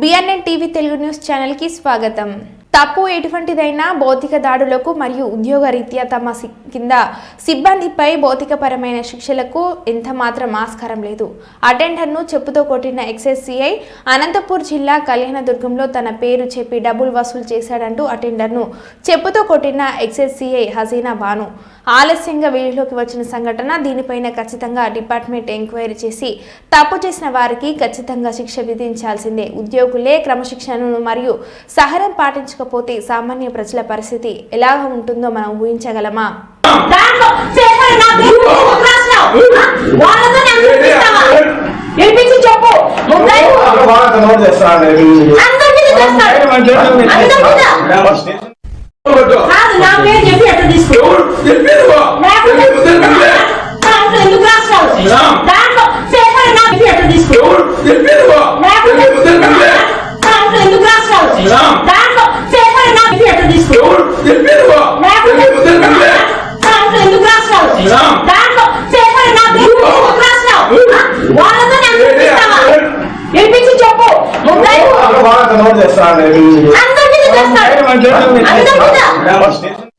BNN TV Telugu news ఛానల్కి స్వాగతం. తప్పు ఎటువంటిదైనా భౌతిక దాడులకు మరియు ఉద్యోగ రీత్యా తమ కింద సిబ్బందిపై భౌతికపరమైన శిక్షలకు ఎంత మాత్రం ఆస్కారం లేదు. అటెండర్ను చెప్పుతో కొట్టిన ఎక్సైజ్సీఐ అనంతపూర్ జిల్లా కళ్యాణదుర్గంలో తన పేరు చెప్పి డబ్బులు వసూలు చేశాడంటూ అటెండర్ను చెప్పుతో కొట్టిన ఎక్సైజ్సీఐ హసీనా బాను. ఆలస్యంగా వీడియోలోకి వచ్చిన సంఘటన దీనిపైన ఖచ్చితంగా డిపార్ట్మెంట్ ఎంక్వైరీ చేసి తప్పు చేసిన వారికి ఖచ్చితంగా శిక్ష విధించాల్సిందే ఉద్యోగులే క్రమశిక్షణను మరియు సహనం పాటించకపోతే సామాన్య ప్రజల పరిస్థితి ఎలా ఉంటుందో మనం ఊహించగలమా చెప్పు ముద్దాయి కాదు నా పేరు చెప్పి ఎట్లా తీసుకో? లేకపోతే దాంట్లో ఎందుకు రాసినావు దాంట్లో చేపలు నా పేరు ఎట్లా తీసుకో? లేకపోతే దాంట్లో ఎందుకు రాసినావు దాంట్లో చేపలు నా పేరు ఎట్లా తీసుకో? లేకపోతే దాంట్లో ఎందుకు రాసినావు దాంట్లో చేపలు నా ఎందుకు రాసినావు ఆ? వాళ్ళతో నాకు వినిపించి చెప్పు. ముద్దాయి అందరి మీద చేస్తాడు Não,